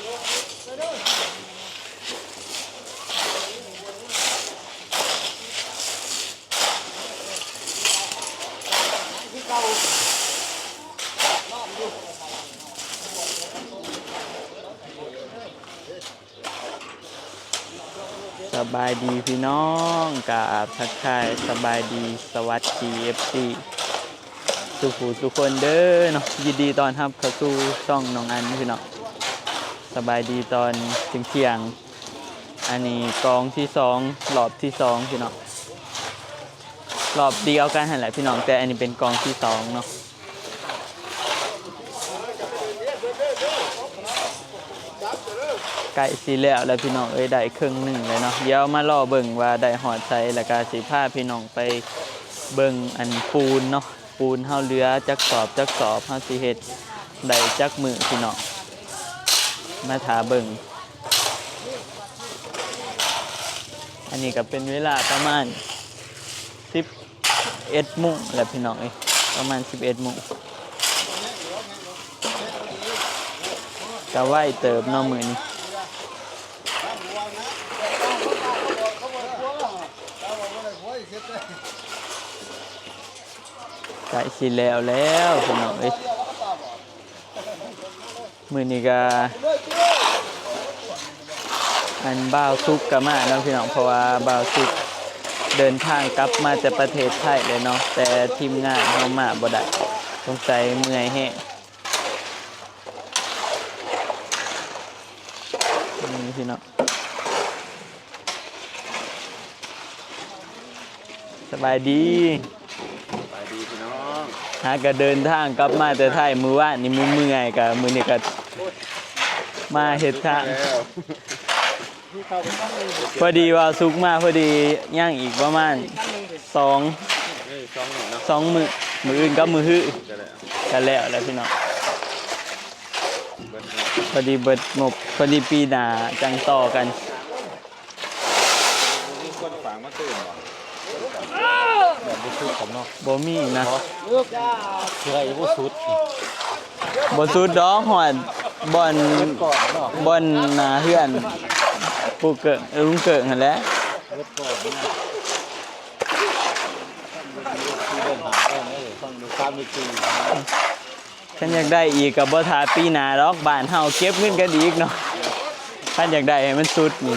สบายดีพี่น้องกับทักทายสบายดีสวัสดีเอฟซีสุขูทุกคนเด้อเนาะยินดีตอนรับเข้าสู่ช่องน้องอันพี่น้อง สบายดีตอนถึงเที่ยง อันนี้กองที่สองรอบที่สองพี่น้องรอบเดียวกันหันแหละพี่น้องแต่อันนี้เป็นกองที่สองเนาะไก่สีแล้วแล้วพี่น้องเอ้ยได้ครึ่งหนึ่งเลยเนาะเดี๋ยวมารอเบิ่งว่าได้หอดใส่แล้วก็สิพาพี่น้องไปเบิ่งอันปูนเนาะปูนเฮาเรือจักสอบจักสอบเฮาสิเฮ็ดได้จักมือพี่น้อง มาถาเบิงอันนี้ก็เป็นเวลาประมาณ11โมงแหละพี่น้องเอ้ประมาณ11โมงก็ไหวเติบเนาะมื้อนี้ไก่สิแล้วแล้วพี่น้องเอ้มือนี้ก็ อันบ่าวซุกก็มาเนาะพี่น้องเพราะว่าบ่าวซุกเดินทางกลับมาจากประเทศไทยเลยเนาะแต่ทีมงานเฮามาบ่ได้สงสัยเมื่อยแฮงนี่พี่น้องสบายดีไปดีพี่น้องหาก็เดินทางกลับมาแต่ไทยมือว่านนี่มือเมื่อยกับมือนี่ก็มาเห็ดทางแล้ว พอดีว่าสุกมาพอดีย่างอีกประมาณสองสองมือมืออื่นก็มือฮื้อจะได้กันแล้วแล้วพี่น้องเบิดพอดีเบิดงบพอดีปีหนาจังต่อกันคนฝางมาตื่นบ่แบบบุชุดผมเนาะบ่มีนะเชื่ออีบุชุดบ่สุดดอกหอดบอนก่อนเนาะบ่อนนาเฮือน ปูเกิงเออลุงเกิงหั่นแหละเบิดก่อนนะที่เดินหาเองเลยฟังดูตามีจีฉันอยากได้อีกกับบ่ทาปีหน้าดอกบ้านเฮาเก็บเงินกันอีกเนาะฉันอยากได้ให้มันสุดนี่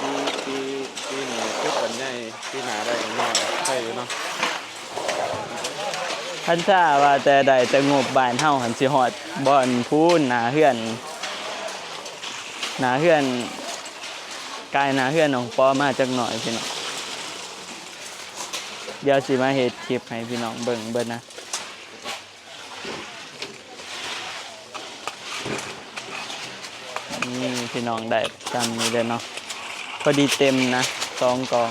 ปีปีปีนี้ชุดวันใหญ่ปีหนาได้กันมากใช่อยู่เนาะ ท่านทราบว่าแต่ใดแต่งบบ้านเฮาหันสิฮอดบ่อนพูนหนาเฮือนหนาเฮือนกายหนาเฮือนของปอมาจักหน่อยพี่น้องเดี๋ยวสิมาเฮ็ดคลิปให้พี่น้องเบิ่งเบิ่งนะนี่พี่น้องได้จำนี้เลยเนาะพอดีเต็มนะสองกอง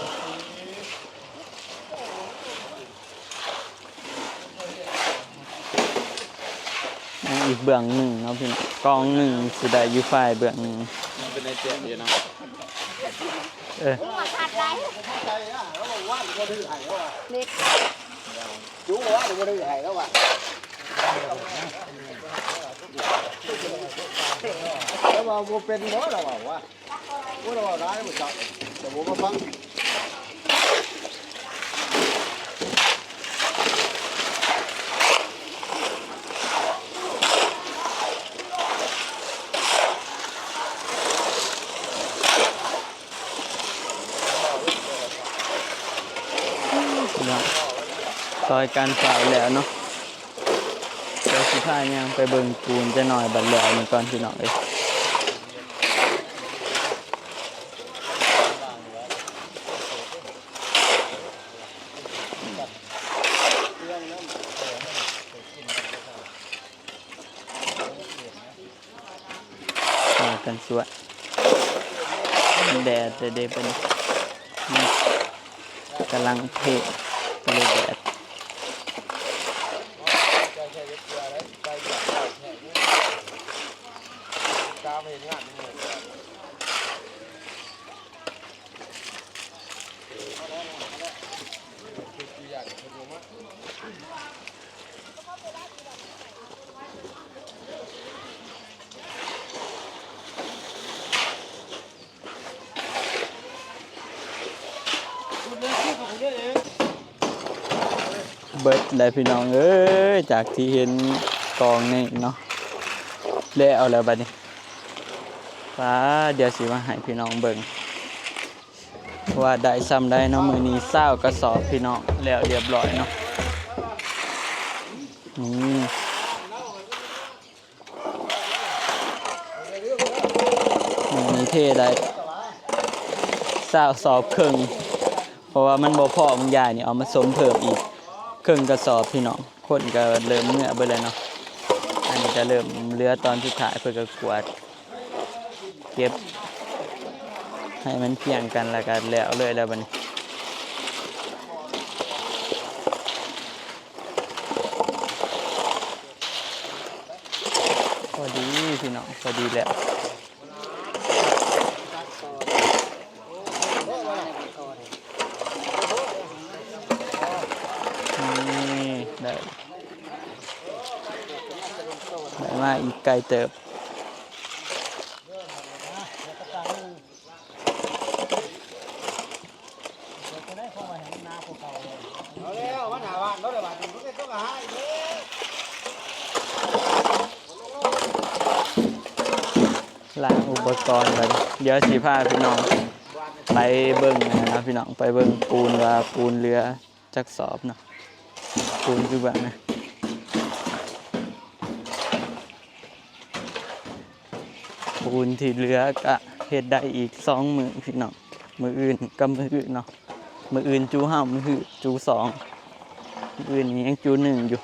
อีกเบื้องหนึ่งเนาะพี่น้องกองหนึ่งสิได้อยู่ฝ่ายเบื้องหนึ่งมันเป็นในเจ็ดอยู่เนาะเออ chú quá đừng có đi này các bạn nếu mà vô bên đó là bảo quá có đâu vào đá mà chọn để bố có พี่น้อซอยการฝ่าแล้วเนาะเดี๋ยวสิพายังไปเบิ่งปูนจะหน่อยบัดแล้วนี่ก่อนที่หน่องเอ้ยกันสวยแดดเดดเป็นกำลังเพล ก็เลยแดดใจใช่เด็กเกลือกได้แค่นี้กาไม่เห็นงานนี่เลยคุณเล่นที่ของเล่นเอง เบิดเลยพี่น้องเอ้ยจากที่เห็นกองนี่เนาะแล้วเอาแล้วบัดนี้ฟ้าเดี๋ยวสิมาให้พี่น้องเบิ่งว่าได้ซ้ำได้เนาะมือนี้เศร้ากระสอบพี่น้องแล้วเรียบร้อยเนาะนี่มือนี้เท่ได้เศร้าสอบครึ่งเพราะว่ามันบ่พอมันใหญ่นี่เอามาสมเพิ่มอีก ครึ่งกระสอบพี่น้องคนก็เริ่มเมื่อไปเลยเนาะอันนี้จะเริ่มเลือตอนสุดท้ายเพื่อก็กวด เก็บ ให้มันเพียงกันแล้วก็แล้วเลยแล้วบัดนพอดีพี่น้องพอดีแล้ว นี่ได้ได้มา อีกไกลเติบแล้าบ้านรงอุปกรณ์กันเดี๋ยวสีผ้าพี่น้อง ไปเบิ่งนะครับพี่น้องไปเบิ่งปูนว่าปูนเรือจักสอบเนาะปูนคือแบบนะ ปูนที่เหลือก็เฮ็ดได้อีกสองมือพี่น้องมืออื่นกับมืออื่นเนาะมืออื่นจูห้ามือจูสองมืออื่นนี้ยังจูหนึ่งอยู่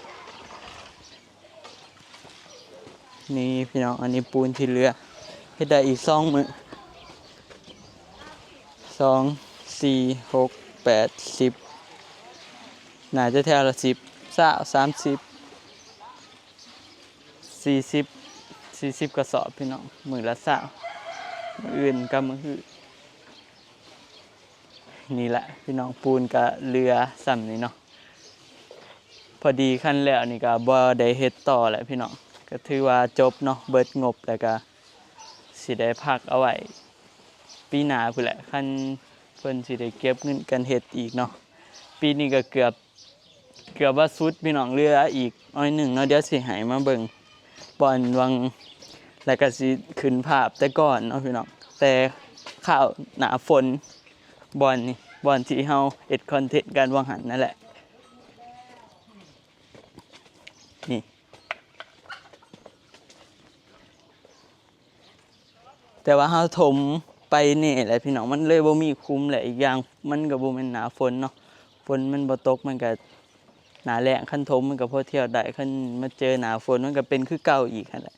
นี่พี่น้องอันนี้ปูนที่เหลือเฮ็ดได้อีกสองมือสองสี่หกแปดสิบน่าจะแถวละสิบสาสามสิบสี่สิบ สี่สิบกระสอบพี่น้องมือละสาวมืออื่นกับมืออื่นนี่แหละพี่น้องปูนกับเรือซ้ำนี่เนาะพอดีขั้นแล้วนี่ก็บ่ได้เฮ็ดต่อแหละพี่น้องก็ถือว่าจบเนาะเบิดงบแล้วก็สิได้พักเอาไว้ปีหน้าพุ่นแหละคันเพิ่นสิได้เก็บเงินกันเฮ็ดอีกเนาะปีนี้ก็เกือบเกือบว่าสุดพี่น้องเรืออีกอ้อยหนึ่งเนาะเดี๋ยวสิให้มาเบิ่ง บอนวังแล้วก็สิขึ้นภาพแต่ก่อนเนาะพี่น้องแต่ข่าวหนาฝนบอนนี่บอนที่เฮาเอ็ดคอนเทนต์การวางหันนั่นแหละ นี่ แต่ว่าเฮาถมไปนี่แหละพี่น้องมันเลยบ่มีคุ้มแหละอีกอย่างมันก็บ่แม่นหนาฝนเนาะฝนมันบ่ตกมันก็ หนาแล้งคันถมมันก็พอเที่ยวได้คันมาเจอหนาฝนมันก็เป็นคือเก่าอีกแหละ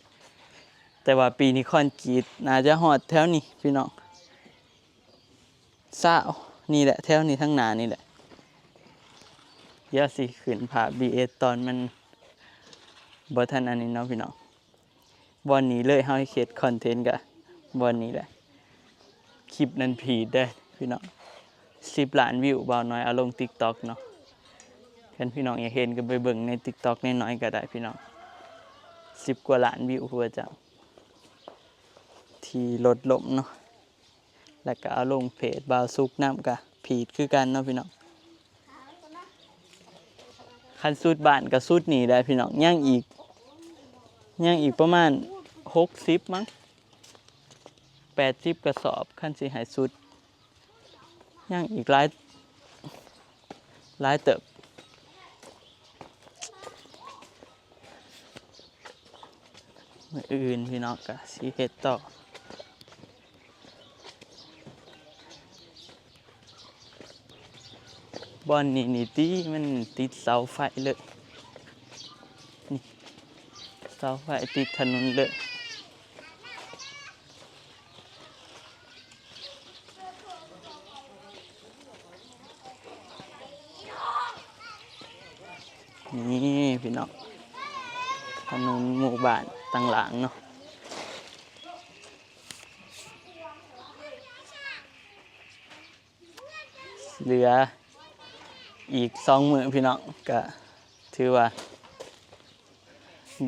แต่ว่าปีนี้คอนกรีตน่าจะฮอดแถวนี้พี่น้องซานี่แหละแถวนี้ทั้งหนานี่แหละยวสิขึ้นภาพ BS ตอนมันบ่ทันอันนี้เนาะพี่น้องวันนี้เลยเฮาให้เฮ็ดคอนเทนต์กะวันนี้แหละคลิปนั้นผีได้พี่น้องสิบล้านวิวเบาน้อยเอาลงติ๊กต็อกเนาะ ท่านพี่น้องอยากเห็นก็ไปเบิ่งในติ๊กต็อกน้อยๆก็ได้พี่น้องสิบกว่าล้านวิวหัวจังที่ลดลมเนาะแล้วก็เอาลงเพจบาวซุกน้ำกะผีดคือกันเนาะพี่น้องคันสุดบ้านกับสุดนี่ได้พี่น้องย่างอีกย่างอีกประมาณหกสิบมั้งแปดสิบกระสอบขั้นสีหายสุดย่างอีกหลายหลายเติบ อื่นพี่น้องกะสีเห็ดต่อบอนนี่นี่ตีมันติดเสาไฟเลยนี่เสาไฟติดถนนเลยนี่พี่น้องถนนหมู่บ้าน ต่างหลังเนาะเหลืออีกสองมือพี่น้องก็ถือว่า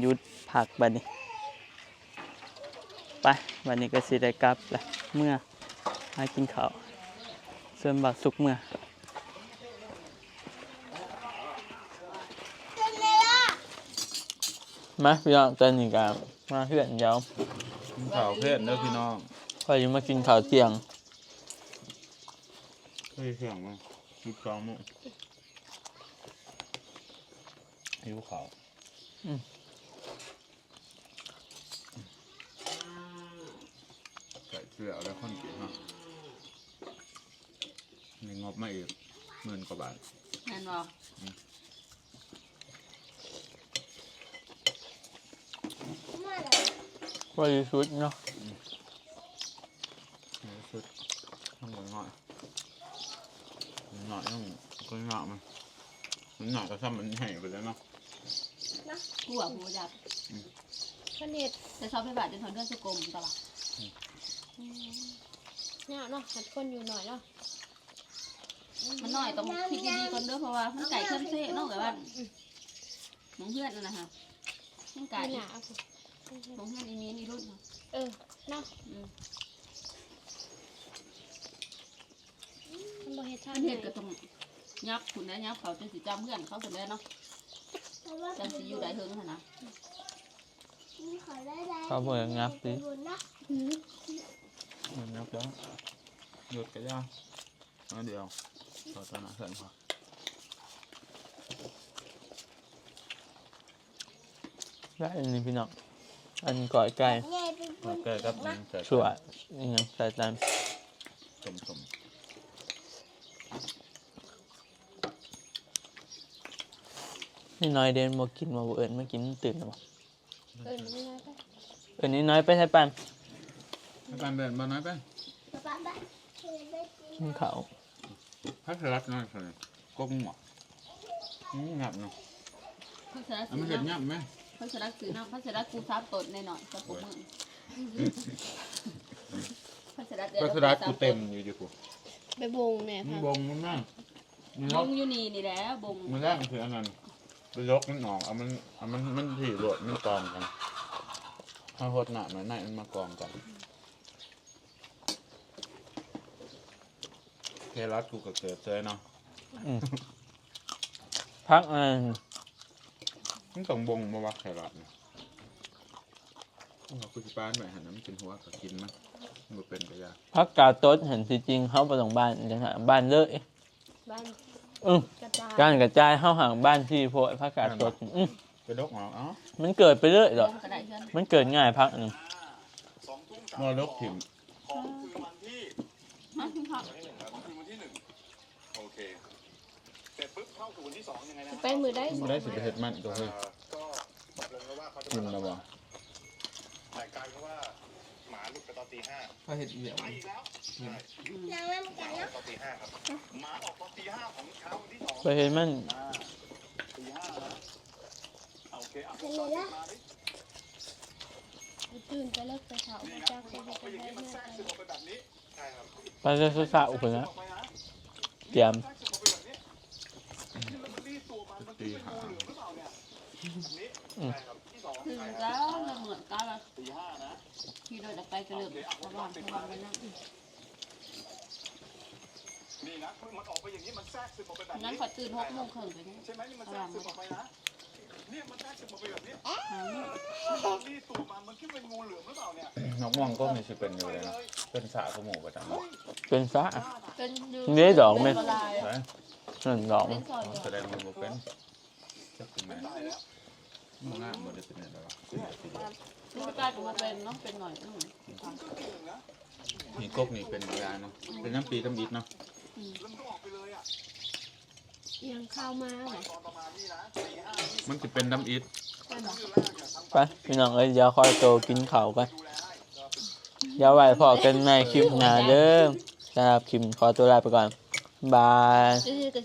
ยุดพักบัดนี้ ไปวันนี้ก็สิได้กลับแหละเมื่อมากินข้าวส่วนบักสุกเมื่อ มาพี่น้องตอนนี้ก็มาเพื่อนเดี๋ยวกินข้าวเพื่อนเด้อพี่น้องพอจะมากินข้าวเที่ยงเฮ้ยเสียงมั้งลูกสองมั้งหิวข้าวใส่เสื้อแล้วคนกินฮะมีงบมาอีกหมื่นกว่าบาทแม่นบ่พ อจะชุดเนาะนี่สุดต้องหน่อยหน่อยต้องก็หน่อยมันมันหน่อยก็ซ้ำมันใหญ่ไปแล้วเนาะกูอะกูอยากข้าวเหนียวจะชอบให้บาดจนถอนเลือดสุกลมตลอดเนี่ยเนาะหัดคนอยู่หน่อยเนาะมันน้อยต้องคิดดีๆก่อนเด้อเพราะว่ามันไก่เคลื่อนเซ่เนาะแบบว่าหมองเพื่อนนั่นนะฮะมันไก่ หหนาเอาสิมองเพื่อนอีเมียนอีรุ่นเนาะเออเนาะอืมมันบ่เฮ็ดท่ามันไหนเห็นก็ต้องยับคุณนะยับเขาจนสิจำเพื่อนเขาคนแล้วเนาะจำสิอยู่ได้เทิงขนาดเขาเปิดงับดิอืมมันนับแล้วหยุดกันย่าเอาเดียวต่อตอนหน้าเสร็จพอได้อันนี้พี่น้อง อันก่อยไก่โอเคครับนี่เสร็จชั่วนี่ยังใส่ตามสมสมนี่น้อยเดินมากินมาบ่เอิญมากินตื่นแล้วบ่เออไม่ได้ไปเอิญนี่น้อยไปใช่ปันให้การเดินมาน้อยไปกินข้าวพักรัดน้อยเลยก้มหัวอืมงับเนาะพัชระเอาซื้มาอเห็ดเนาะงับไหม พัชระซื้อเนาะพัชระกูซับตดแน่นอนจะปุ๊บมึงพัชระเดี๋ยวพักรัดกูเต็มอยู่ดิกูไปบงเนี่ยมึงค่ะบงมันนั่งมึงบล็อกงอยู่นี่นี่แหละบงมันแรกมันคืออันนั้นไปยกมันออกเอามันเอามันมันถี่รวดมันกองกันถ้าหดหนาหน่อยหน่อยมันมากองกันเครัดกูก็เกิดเจอเนาะพักอัน มันต้องบงมาว่าแครอทเนี่ยเราคุยป้านหน่อยหันน้ำกินหัวก็กินมั้ยมันเป็นกระยาพักกาโต๊ดเห็นสิจริงเขาไปตรงบ้านจังหาบ้านเลยบ้านอืมกระจายการกระจายเข้าห่างบ้านที่โพดพักกาโต๊ดอืมกระดกออกเอ้ามันเกิดไปเรื่อยบหรอกงก็ได้เพื่อนมันเกิดง่ายพักหนึ่งมรดกถิ่มฮะคุณพ่อ โอเค เสร็จปุ๊บเข้าสู่วันที่สองยังไงนะไปมือได้มันได้สิบเฮ็ดมันตัวเฮ้ยก็ตกลงกันว่าเขาจะกินแล้วบ่แต่กลายเป็นว่าหมาหลุดไปตอนตีห้าพอเห็ดเหี่ยวไปอีกแล้วใช่อืมหมาออกตอนตีห้าครับหมาออกตอนตีห้าของเช้าวันที่สองพอเห็ดมันอ่าตีห้านะเอาโอเคเอาเอาเอามาดิตื่นไปเลิกไปเช้านี่มานะจากคุณไปออกไปไปอย่างได้นี้มันเมื่อแทรกไหซึมร่ออกไปแบบนี้ใช่ครับไปเรื่อยๆสาวไปนะออกไปนะเตรียม ตัวมันมันเป็นงูเหลือมหรือเปล่าเนี่ยแบบนี้ใช่ครับที่สองถึงใช่คแล้รับวเราเหมือนกันละตีห้านะที่เราจะไปกระเลือกระหว่างระหว่างกันนั่งนี่นะมันออกไปอย่างนี้มันแทรกซึมออกไปแบบนั้นนี้ขอตื่นหกโมงครึ่งไปนี่ใช่ไหมนี่มันแทรกซึมออกไปนะเนี่ยมันแทรกซึมออกไปแบบนี้หาเงินตอนรีดตัวมันมันคิดเป็นงูเหลือมหรือเปล่าเนี่ยน้องม่วงก็มีสิเป็นอยู่เลยนะเป็นสาขโมยประจำเลยเป็นฟ้าเป็นยูนี่ดอกไหม เป็นละลายไหนหนึ่งดอกเป็นซอยแสดงว่าบ่เป็นจะเป็นแม่ตายแล้วมันง่ายมันจะเป็นอะไรวะนี่กลายเป็นมาเป็นเนาะเป็นหน่อยนึงก็เก่งนะนี่กกนี่เป็นยาเนาะเป็นน้ำปีน้ำอิดเนาะแล้วมันก็ออกไปเลยอะยังเข้ามาเหรอตอนประมาณนี้นะสี่ห้านี่มันจะเป็นน้ำอิดไปบอกคือแรกเนี่ยทำไปพี่น้องเอ้ยเดี๋ยวคอยโตกินข้าวกันดูแลให้ก็เป็นเดี๋ยวไว้พอกันในคลิปหน้าเด้อสำหรับคลิปขอตัวลาไปก่อน บายชื่อกร